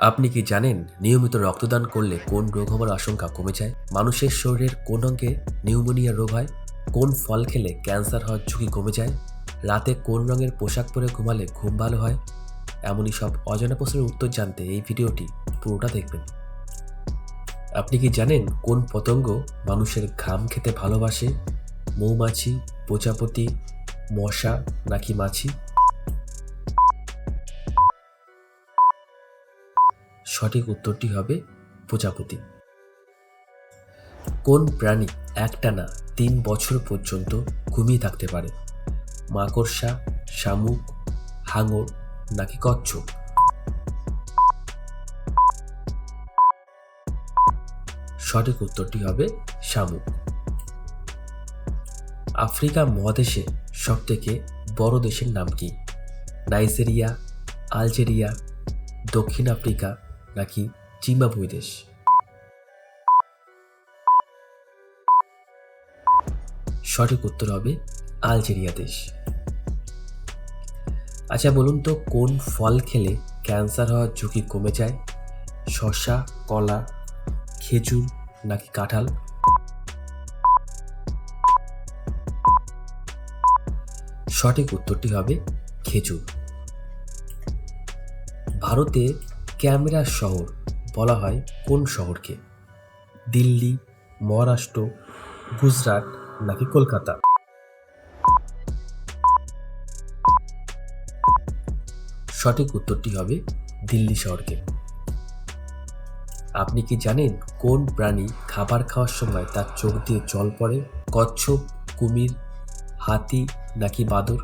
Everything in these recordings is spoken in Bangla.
আপনি কি জানেন নিয়মিত রক্তদান করলে কোন রোগ হওয়ার আশঙ্কা কমে যায়? মানুষের শরীরের কোন অঙ্গে নিউমোনিয়া রোগ হয়? কোন ফল খেলে ক্যান্সার হওয়ার ঝুঁকি কমে যায়? রাতে কোন রঙের পোশাক পরে ঘুমালে ঘুম ভালো হয়? এমনই সব অজানা প্রশ্নের উত্তর জানতে এই ভিডিওটি পুরোটা দেখবেন। আপনি কি জানেন কোন পতঙ্গ মানুষের ঘাম খেতে ভালোবাসে? মৌমাছি, প্রজাপতি, মশা নাকি মাছি? সঠিক উত্তরটি হবে প্রজাপতি। কোন প্রাণী একটানা তিন বছর পর্যন্ত ঘুমিয়ে থাকতে পারে? মাকড়সা, শামুক, হাঙর নাকি কচ্ছপ? সঠিক উত্তরটি হবে শামুক। আফ্রিকা মহাদেশে সবথেকে বড় দেশের নাম কি? নাইজেরিয়া, আলজেরিয়া, দক্ষিণ আফ্রিকা নাকি জিম্বাবুয়ে দেশ? সঠিক উত্তর হবে আলজেরিয়া দেশ। আচ্ছা বলুন তো, কোন ফল খেলে ক্যান্সার হওয়ার ঝুঁকি কমে যায়? শসা, কলা, খেজুর নাকি কাঁঠাল? সঠিক উত্তরটি হবে খেজুর। ভারতে ক্যামেরার শহর বলা হয় কোন শহরকে? দিল্লি, মহারাষ্ট্র, গুজরাট নাকি কলকাতা? সঠিক উত্তরটি হবে দিল্লি শহরকে। আপনি কি জানেন কোন প্রাণী খাবার খাওয়ার সময় তার চোখ দিয়ে জল পড়ে? কচ্ছপ, কুমির, হাতি নাকি বাদর?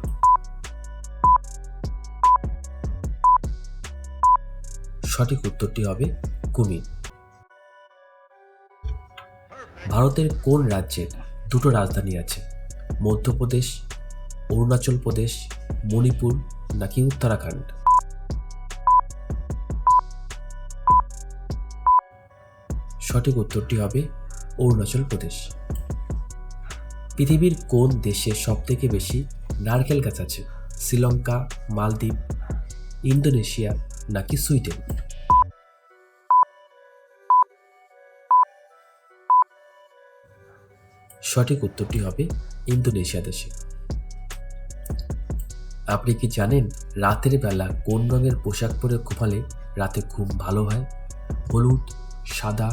সঠিক উত্তরটি হবে কুমির। ভারতের কোন রাজ্যের দুটো রাজধানী আছে? মধ্যপ্রদেশ, অরুণাচল প্রদেশ, মণিপুর নাকি উত্তরাখণ্ড? সঠিক উত্তরটি হবে অরুণাচল প্রদেশ। পৃথিবীর কোন দেশে সবথেকে বেশি নারকেল গাছ আছে? শ্রীলঙ্কা, মালদ্বীপ, ইন্দোনেশিয়া নাকি সুইডেন? সঠিক উত্তরটি হবে ইন্দোনেশিয়া দেশে। আপনি কি জানেন রাতের বেলা কোন রঙের পোশাক পরে ঘুমালে রাতে ঘুম ভালো হয়? হলুদ, সাদা,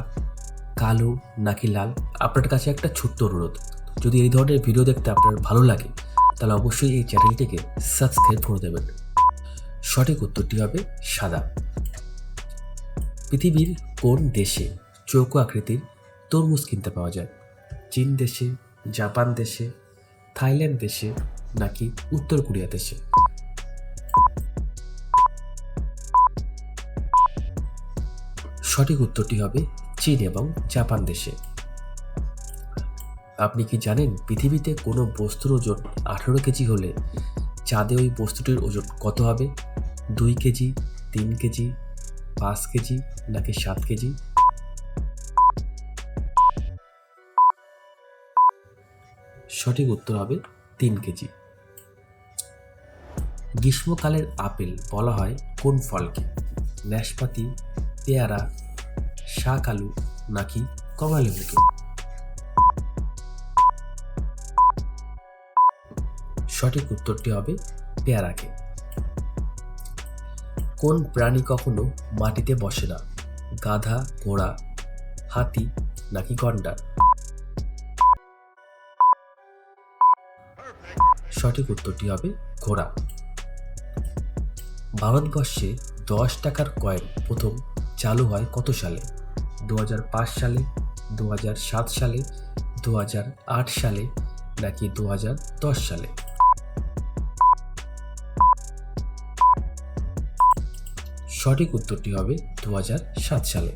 কালো নাকি লাল? আপনার কাছে একটা ছোট্ট অনুরোধ। যদি এই ধরনের ভিডিও দেখতে আপনার ভালো লাগে, তাহলে অবশ্যই এই চ্যানেলটিকে সাবস্ক্রাইব করে দেবেন। সঠিক উত্তরটি হবে সাদা। পৃথিবীর কোন দেশে চৌকো আকৃতির তরমুজ কিনতে পাওয়া যায়? চীন দেশে, জাপান দেশে, থাইল্যান্ড দেশে, নাকি উত্তর কোরিয়া দেশে? সঠিক উত্তরটি হবে চীন এবং জাপান দেশে। আপনি কি জানেন পৃথিবীতে কোনো বস্তুর ওজন আঠারো কেজি হলে চাঁদে ওই বস্তুটির ওজন কত হবে? দুই কেজি, তিন কেজি, পাঁচ কেজি, নাকি সাত কেজি? সঠিক উত্তর হবে তিন কেজি। গ্রীষ্মকালের আপেল বলা হয় কোন ফলকে? নাশপাতি, পেয়ারা, শাক আলু নাকি কমলালেবুকে সঠিক উত্তরটি হবে পেয়ারাকে। কোন প্রাণী কখনো মাটিতে বসে না? গাধা, ঘোড়া, হাতি নাকি গন্ডার? সঠিক উত্তরটি হবে ঘোড়া। ভারতবর্ষে দশ টাকার কয়েন প্রথম চালু হয় কত সালে? দু হাজার পাঁচ সালে দু হাজার সাত সালে দু হাজার আট সালে নাকি দু হাজার দশ সালে? সঠিক উত্তরটি হবে দু হাজার সাত সালে।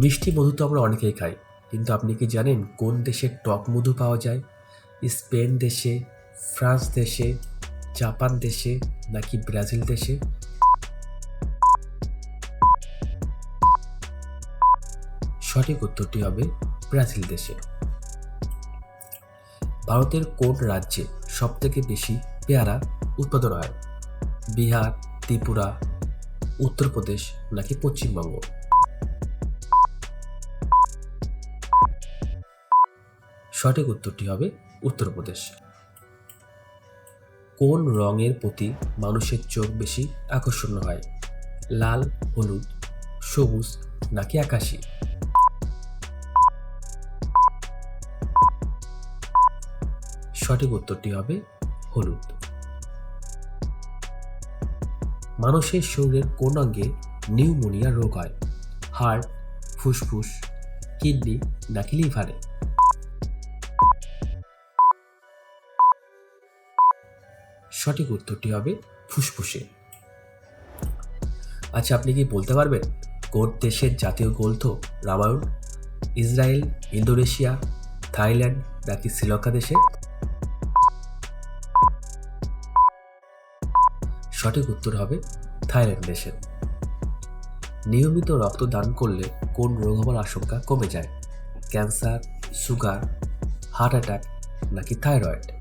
মিষ্টি মধু তো আমরা অনেকেই খাই, কিন্তু আপনি কি জানেন কোন দেশে টক মধু পাওয়া যায়? স্পেন দেশে, ফ্রান্স দেশে, জাপান দেশে নাকি ব্রাজিল দেশে? সঠিক উত্তরটি হবে ব্রাজিল দেশে। ভারতের কোন রাজ্যে সবথেকে বেশি পেয়ারা উৎপাদন হয়? বিহার, ত্রিপুরা, উত্তরপ্রদেশ নাকি পশ্চিমবঙ্গ? সঠিক উত্তরটি হবে উত্তরপ্রদেশ। কোন রঙের প্রতি মানুষের চোখ বেশি আকর্ষণ হয়? লাল, হলুদ, সবুজ নাকি আকাশি? সঠিক উত্তরটি হবে হলুদ। মানুষের শরীরের কোন অঙ্গে নিউমোনিয়া রোগ হয়? হার্ট ফুসফুস, কিডনি নাকি লিভারে? সঠিক উত্তরটি হবে ফুসফুসে। আচ্ছা আপনি কি বলতে পারবেন? কোন দেশের জাতীয় গ্রন্থ রামায়ণ? ইসরায়েল, ইন্দোনেশিয়া, থাইল্যান্ড নাকি শ্রীলঙ্কা দেশে? সঠিক উত্তর হবে থাইল্যান্ড দেশের নিয়মিত রক্তদান করলে কোন রোগ হওয়ার আশঙ্কা কমে যায়? ক্যান্সার, সুগার, হার্ট অ্যাটাক নাকি থাইরয়েড?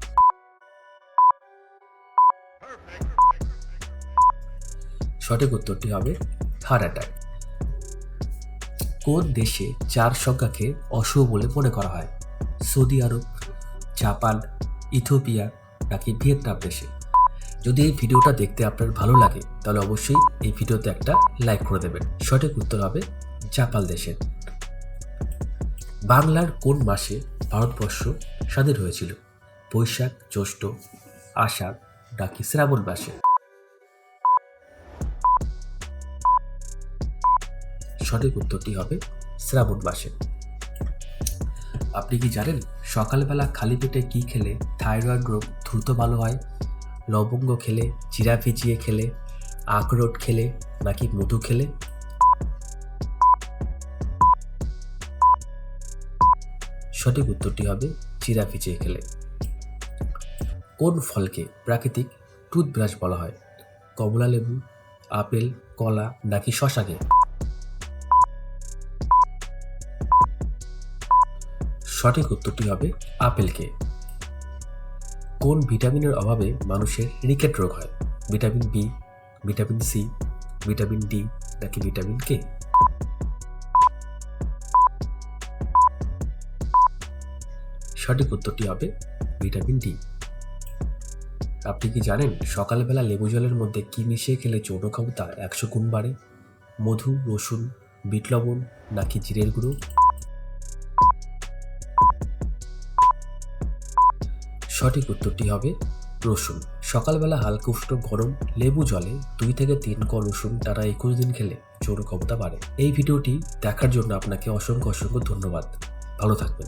সঠিক উত্তরটি হবে হার্ট অ্যাটাক কোন দেশে চার সংখ্যাকে অশুভ বলে মনে করা হয়? সৌদি আরব, জাপান, ইথিওপিয়া নাকি ভিয়েতনাম দেশে? যদি এই ভিডিওটা দেখতে আপনার ভালো লাগে, তাহলে অবশ্যই এই ভিডিওতে একটা লাইক করে দেবেন। সঠিক উত্তর হবে জাপাল দেশের বাংলার কোন মাসে ভারতবর্ষ স্বাধীন হয়েছিল? বৈশাখ, জ্যৈষ্ঠ, আষাঢ় নাকি শ্রাবণ মাসে? সঠিক উত্তরটি হবে শ্রাবণ মাসে। আপনি কি জানেন সকালবেলা খালি পেটে কি খেলে? থাইরয়েড রোগ দ্রুত ভালো হয়? লবঙ্গ খেলে, জিরা ভিজিয়ে খেলে, আখরোট খেলে নাকি মধু খেলে? সঠিক উত্তরটি হবে জিরা ভিজিয়ে খেলে। কোন ফলকে প্রাকৃতিক টুথব্রাশ বলা হয়? কমলা লেবু আপেল, কলা নাকি শশাকে? সঠিক উত্তরটি হবে আপেলকে। কোন ভিটামিনের অভাবে মানুষের রিকেট রোগ হয়? Vitamin B, vitamin C, vitamin D নাকি ভিটামিন কে? সঠিক উত্তরটি হবে ভিটামিন ডি। আপনি কি জানেন সকালবেলা লেবু জলের মধ্যে কি মিশিয়ে খেলে যৌন ক্ষমতা একশো গুণ বাড়ে? মধু, রসুন, বিট লবণ নাকি জিরের গুঁড়ো? সঠিক উত্তরটি হবে রসুন। সকালবেলা হালকা উষ্ণ গরম লেবু জলে দুই থেকে তিন ক রসুন টানা একুশ দিন খেলে যৌন ক্ষমতা বাড়ে। এই ভিডিওটি দেখার জন্য আপনাকে অসংখ্য অসংখ্য ধন্যবাদ। ভালো থাকবেন।